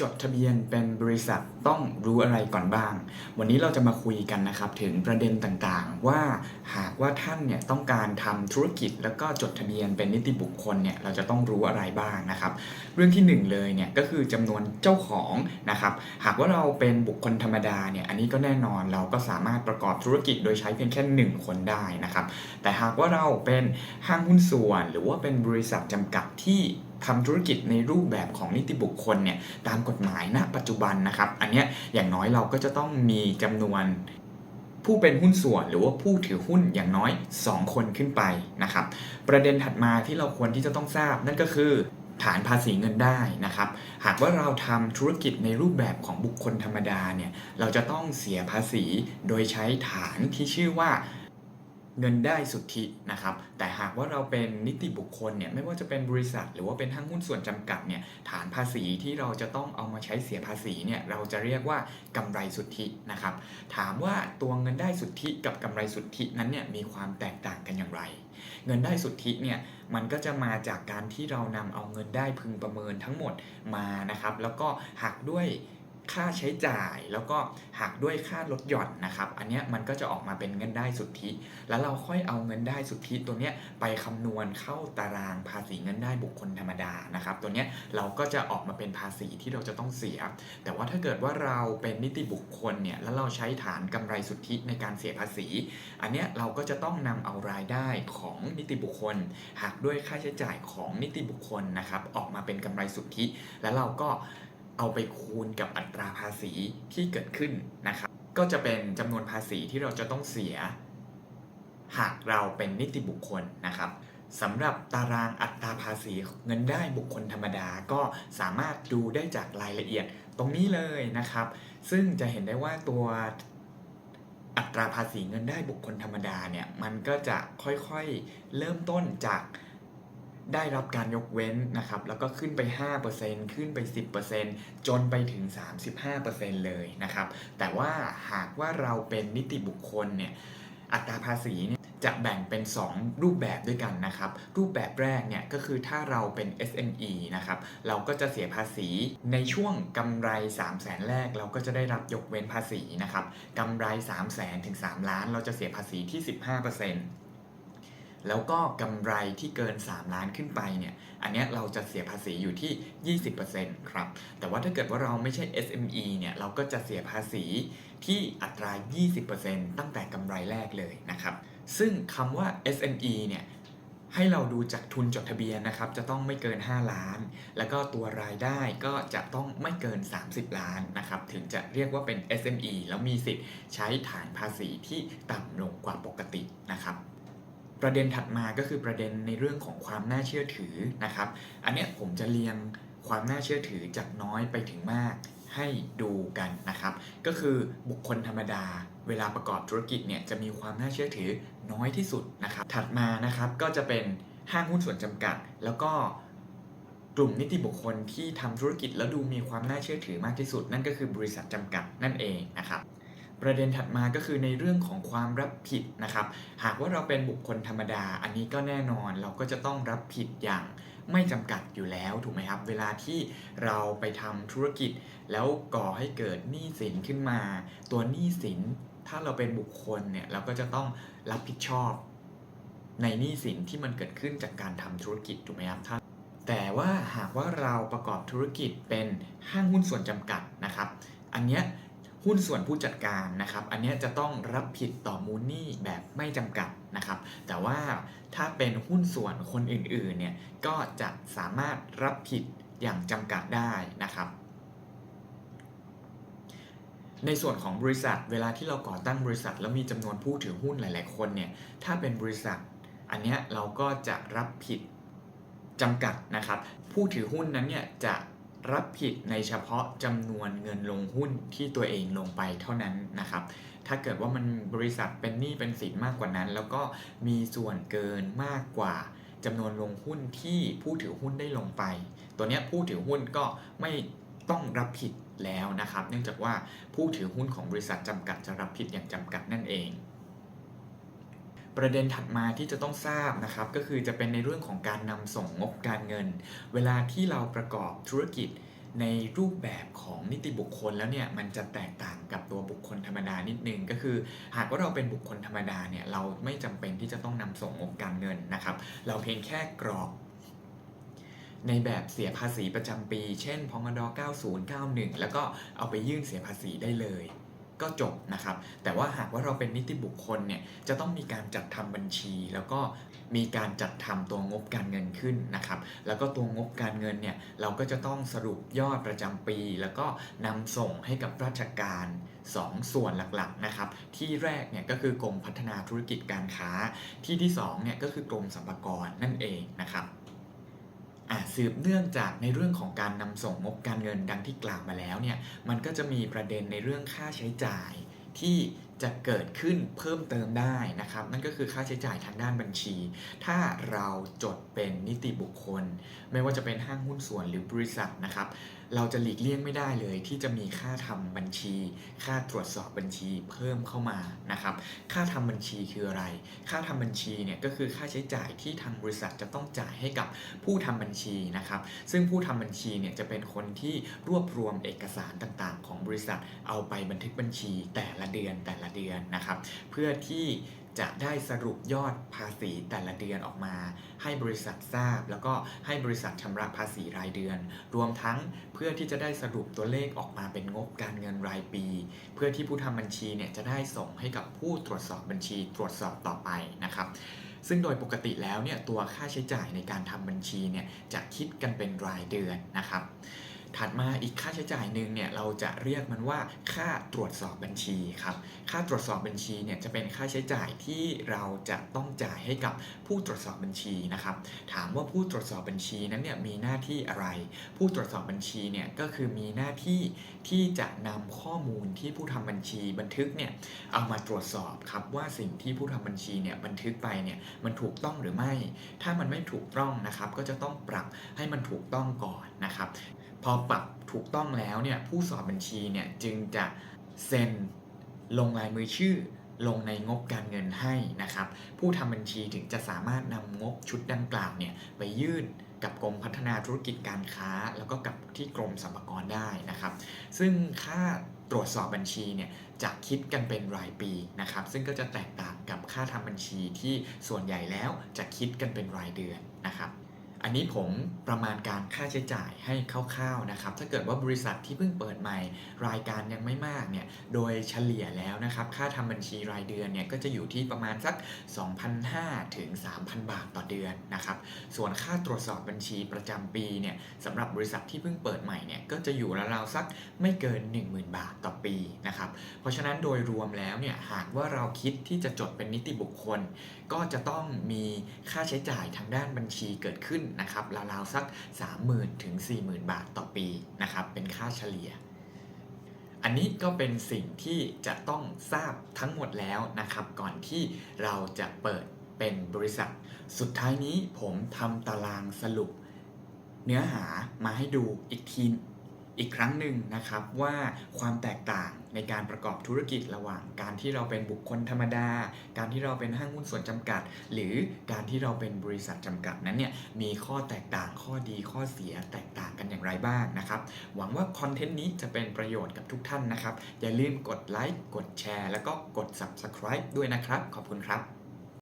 จดทะเบียนเป็นบริษัทต้องรู้อะไรก่อนบ้าง วันนี้เราจะมาคุยกันนะครับถึงประเด็นต่างๆ ว่าหากว่าท่านเนี่ยต้องการทำธุรกิจแล้วก็จดทะเบียนเป็นนิติบุคคลเนี่ยเราจะต้องรู้อะไรบ้างนะครับ เรื่องที่หนึ่งเลยเนี่ยก็คือจำนวนเจ้าของนะครับ หากว่าเราเป็นบุคคลธรรมดาเนี่ยอันนี้ก็แน่นอนเราก็สามารถประกอบธุรกิจโดยใช้เพียงแค่หนึ่งคนได้นะครับ แต่หากว่าเราเป็นห้างหุ้นส่วน หรือว่าเป็นบริษัทจำกัดที่ทำธุรกิจในรูปแบบของนิติบุคคลเนี่ยตามกฎหมายณปัจจุบันนะครับ อันนี้อย่างน้อยเราก็จะต้องมีจำนวนผู้เป็นหุ้นส่วนหรือว่าผู้ถือหุ้นอย่างน้อย 2 คนขึ้นไปนะครับ ประเด็นถัดมาที่เราควรที่จะต้องทราบนั่นก็คือฐานภาษีเงินได้นะครับ หากว่าเราทำธุรกิจในรูปแบบของบุคคลธรรมดาเนี่ย เราจะต้องเสียภาษีโดยใช้ฐานที่ชื่อว่า เงินได้สุทธินะครับ แต่หากว่าเราเป็นนิติบุคคลเนี่ยไม่ว่าจะเป็นบริษัท หรือว่าเป็นห้างหุ้นส่วนจำกัดเนี่ยฐานภาษีที่เราจะต้องเอามาใช้เสียภาษีเนี่ยเราจะเรียกว่ากำไรสุทธินะครับ ถามว่าตัวเงินได้สุทธิกับกำไรสุทธินั้นเนี่ยมีความแตกต่างกันอย่างไร เงินได้สุทธิเนี่ยมันก็จะมาจากการที่เรานำเอาเงินได้พึงประเมินทั้งหมดมานะครับ แล้วก็หักด้วย ค่าใช้จ่ายแล้วก็หักด้วยค่าลดหย่อนนะครับ อันนี้มันก็จะออกมาเป็นเงินได้สุทธิ แล้วเราค่อยเอาเงินได้สุทธิตัวเนี้ยไปคำนวณเข้าตารางภาษีเงินได้บุคคลธรรมดานะครับ ตัวเนี้ยเราก็จะออกมาเป็นภาษีที่เราจะต้องเสีย แต่ว่าถ้าเกิดว่าเราเป็นนิติบุคคลเนี่ยแล้วเราใช้ฐานกำไรสุทธิในการเสียภาษี อันเนี้ยเราก็จะต้องนำเอารายได้ของนิติบุคคลหักด้วยค่าใช้จ่ายของนิติบุคคลนะครับออกมาเป็นกำไรสุทธิ แล้วเราก็ เอาไปคูณกับอัตราภาษีที่เกิดขึ้นนะครับ ก็จะเป็นจำนวนภาษีที่เราจะต้องเสีย หากเราเป็นนิติบุคคลนะครับสำหรับตารางอัตราภาษีเงินได้บุคคลธรรมดาก็สามารถดูได้จากรายละเอียดตรงนี้เลยนะครับ ซึ่งจะเห็นได้ว่าตัวอัตราภาษีเงินได้บุคคลธรรมดาเนี่ยมันก็จะค่อยๆเริ่มต้นจาก ได้รับการยกเว้นนะครับ แล้วก็ขึ้นไป 5%ขึ้นไป 10%จนไปถึง 35%เลยนะครับ แต่ว่าหากว่าเราเป็นนิติบุคคลเนี่ย อัตราภาษีเนี่ยจะแบ่งเป็น 2 รูปแบบด้วยกันนะครับ รูปแบบแรกเนี่ยก็คือถ้าเราเป็น SME นะครับเราก็จะเสียภาษีในช่วงกำไร 3 0 0แสนแรกเราก็จะได้รับยกเว้นภาษีนะครับกำไร 3 0 0แสนถึง 3 ล้าน เราจะเสียภาษีที่ 15% แล้วก็กำไรที่เกิน 3 ล้านขึ้นไปเนี่ย อันนี้เราจะเสียภาษีอยู่ที่ 20%ครับ แต่ว่าถ้าเกิดว่าเราไม่ใช่ SME เนี่ย เราก็จะเสียภาษีที่อัตรา 20%ตั้งแต่กำไรแรกเลยนะครับ ซึ่งคำว่า SME เนี่ยให้เราดูจากทุนจดทะเบียนนะครับ จะต้องไม่เกิน 5 ล้าน แล้วก็ตัวรายได้ก็จะต้องไม่เกิน 30 ล้านนะครับ ถึงจะเรียกว่าเป็น SME แล้วมีสิทธิ์ใช้ฐานภาษีที่ต่ำลงกว่าปกตินะครับ ประเด็นถัดมาก็คือประเด็นในเรื่องของความน่าเชื่อถือนะครับ อันนี้ผมจะเรียงความน่าเชื่อถือจากน้อยไปถึงมากให้ดูกันนะครับ ก็คือบุคคลธรรมดา เวลาประกอบธุรกิจเนี่ยจะมีความน่าเชื่อถือน้อยที่สุดนะครับ ถัดมานะครับก็จะเป็นห้างหุ้นส่วนจำกัด แล้วก็กลุ่มนิติบุคคลที่ทำธุรกิจแล้วดูมีความน่าเชื่อถือมากที่สุด นั่นก็คือบริษัทจำกัดนั่นเองนะครับ ประเด็นถัดมาก็คือในเรื่องของความรับผิดนะครับ หากว่าเราเป็นบุคคลธรรมดา อันนี้ก็แน่นอนเราก็จะต้องรับผิดอย่างไม่จำกัดอยู่แล้วถูกไหมครับ เวลาที่เราไปทำธุรกิจ แล้วก่อให้เกิดหนี้สินขึ้นมา ตัวหนี้สินถ้าเราเป็นบุคคลเนี่ยเราก็จะต้องรับผิดชอบในหนี้สินที่มันเกิดขึ้นจากการทำธุรกิจถูกไหมครับท่านแต่ว่าหากว่าเราประกอบธุรกิจเป็นห้างหุ้นส่วนจำกัดนะครับ อันเนี้ย หุ้นส่วนผู้จัดการนะครับ อันนี้จะต้องรับผิดต่อมูลหนี้แบบไม่จำกัดนะครับ แต่ว่าถ้าเป็นหุ้นส่วนคนอื่นๆเนี่ยก็จะสามารถรับผิดอย่างจำกัดได้นะครับในส่วนของบริษัทเวลาที่เราก่อตั้งบริษัท แล้วมีจำนวนผู้ถือหุ้นหลาย ๆ คนเนี่ยถ้าเป็นบริษัท อันเนี้ยเราก็จะรับผิดจำกัดนะครับ ผู้ถือหุ้นนั้นเนี่ยจะ รับผิดในเฉพาะจำนวนเงินลงหุ้นที่ตัวเองลงไปเท่านั้นนะครับ ถ้าเกิดว่ามันบริษัทเป็นหนี้เป็นสินมากกว่านั้น แล้วก็มีส่วนเกินมากกว่าจำนวนลงหุ้นที่ผู้ถือหุ้นได้ลงไป ตัวนี้ผู้ถือหุ้นก็ไม่ต้องรับผิดแล้วนะครับ เนื่องจากว่าผู้ถือหุ้นของบริษัทจำกัดจะรับผิดอย่างจำกัดนั่นเอง ประเด็นถัดมาที่จะต้องทราบนะครับก็คือจะเป็นในเรื่องของการนำส่งงบการเงิน เวลาที่เราประกอบธุรกิจในรูปแบบของนิติบุคคลแล้วเนี่ยมันจะแตกต่างกับตัวบุคคลธรรมดานิดนึงก็คือ หากว่าเราเป็นบุคคลธรรมดาเนี่ยเราไม่จำเป็นที่จะต้องนำส่งงบการเงินนะครับ เราเพียงแค่กรอก ในแบบเสียภาษีประจำปี เช่นพงด9091 แล้วก็เอาไปยื่นเสียภาษีได้เลย ก็จบนะครับ แต่ว่าหากว่าเราเป็นนิติบุคคลเนี่ยจะต้องมีการจัดทำบัญชี แล้วก็มีการจัดทำตัวงบการเงินขึ้นนะครับ แล้วก็ตัวงบการเงินเนี่ยเราก็จะต้องสรุปยอดประจำปี แล้วก็นำส่งให้กับราชการ2ส่วนหลักๆนะครับที่แรกเนี่ยก็คือกรมพัฒนาธุรกิจการค้าที่ที่2เนี่ยก็คือกรมสรรพากรนั่นเองนะครับ สืบเนื่องจากในเรื่องของการนำส่งงบการเงินดังที่กล่าวมาแล้วเนี่ยมันก็จะมีประเด็นในเรื่องค่าใช้จ่ายที่ จะเกิดขึ้นเพิ่มเติมได้นะครับ นั่นก็คือค่าใช้จ่ายทางด้านบัญชี ถ้าเราจดเป็นนิติบุคคล ไม่ว่าจะเป็นห้างหุ้นส่วนหรือบริษัทนะครับ เราจะหลีกเลี่ยงไม่ได้เลย ที่จะมีค่าทำบัญชี ค่าตรวจสอบบัญชีเพิ่มเข้ามานะครับ ค่าทำบัญชีคืออะไร ค่าทำบัญชีเนี่ยก็คือค่าใช้จ่ายที่ทางบริษัทจะต้องจ่ายให้กับผู้ทำบัญชีนะครับ ซึ่งผู้ทำบัญชีเนี่ยจะเป็นคนที่รวบรวมเอกสารต่างๆ ของบริษัทเอาไปบันทึกบัญชีแต่ละเดือนแต่ละเดือนนะครับ เพื่อที่จะได้สรุปยอดภาษีแต่ละเดือนออกมา ให้บริษัททราบ แล้วก็ให้บริษัทชำระภาษีรายเดือน รวมทั้งเพื่อที่จะได้สรุปตัวเลขออกมาเป็นงบการเงินรายปี เพื่อที่ผู้ทำบัญชีเนี่ยจะได้ส่งให้กับผู้ตรวจสอบบัญชีตรวจสอบต่อไปนะครับซึ่งโดยปกติแล้วเนี่ยตัวค่าใช้จ่ายในการทำบัญชีเนี่ยจะคิดกันเป็นรายเดือนนะครับ ถัดมาอีกค่าใช้จ่ายหนึ่งเนี่ยเราจะเรียกมันว่าค่าตรวจสอบบัญชีครับค่าตรวจสอบบัญชีเนี่ยจะเป็นค่าใช้จ่ายที่เราจะต้องจ่ายให้กับผู้ตรวจสอบบัญชีนะครับถามว่าผู้ตรวจสอบบัญชีนั้นเนี่ยมีหน้าที่อะไร ผู้ตรวจสอบบัญชีเนี่ยก็คือมีหน้าที่ที่จะนำข้อมูลที่ผู้ทำบัญชีบันทึกเนี่ยเอามาตรวจสอบครับว่าสิ่งที่ผู้ทำบัญชีเนี่ยบันทึกไปเนี่ยมันถูกต้องหรือไม่ ถ้ามันไม่ถูกต้องนะครับก็จะต้องปรับให้มันถูกต้องก่อนนะครับ อปรับถูกต้องแล้วเนี่ยผู้สอบบัญชีเนี่ยจึงจะเซ็นลงลายมือชื่อลงในงบการเงินให้นะครับ ผู้ทำบัญชีถึงจะสามารถนำงบชุดดังกล่าวเนี่ยไปยื่นกับกรมพัฒนาธุรกิจการค้า แล้วก็กับที่กรมสรรพากรได้นะครับ ซึ่งค่าตรวจสอบบัญชีเนี่ยจะคิดกันเป็นรายปีนะครับ ซึ่งก็จะแตกต่างกับค่าทำบัญชีที่ส่วนใหญ่แล้วจะคิดกันเป็นรายเดือนนะครับ อันนี้ผมประมาณการค่าใช้จ่ายให้คร่าวๆนะครับ ถ้าเกิดว่าบริษัทที่เพิ่งเปิดใหม่ รายการยังไม่มากเนี่ย โดยเฉลี่ยแล้วนะครับ ค่าทำบัญชีรายเดือนเนี่ยก็จะอยู่ที่ประมาณสัก 2,500 ถึง 3,000 บาทต่อเดือนนะครับ ส่วนค่าตรวจสอบบัญชีประจำปีเนี่ยสำหรับบริษัทที่เพิ่งเปิดใหม่เนี่ยก็จะอยู่ราวๆสักไม่เกิน 10,000 บาทต่อปีนะครับ เพราะฉะนั้นโดยรวมแล้วเนี่ยหากว่าเราคิดที่จะจดเป็นนิติบุคคล ก็จะต้องมีค่าใช้จ่ายทางด้านบัญชีเกิดขึ้นนะครับราวๆสัก 30,000ถึง40,000 บาทต่อปีนะครับเป็นค่าเฉลี่ย อันนี้ก็เป็นสิ่งที่จะต้องทราบทั้งหมดแล้วนะครับก่อนที่เราจะเปิดเป็นบริษัท สุดท้ายนี้ผมทำตารางสรุปเนื้อหามาให้ดูอีกที อีกครั้งหนึ่งนะครับว่าความแตกต่างในการประกอบธุรกิจระหว่าง การที่เราเป็นบุคคลธรรมดา การที่เราเป็นห้างหุ้นส่วนจำกัด หรือการที่เราเป็นบริษัทจำกัดนั้นเนี่ยมีข้อแตกต่างข้อดีข้อเสียแตกต่างกันอย่างไรบ้างนะครับ หวังว่าคอนเทนต์นี้จะเป็นประโยชน์กับทุกท่านนะครับ อย่าลืมกดไลค์กดแชร์แล้วก็กด Subscribe ด้วยนะครับ ขอบคุณครับ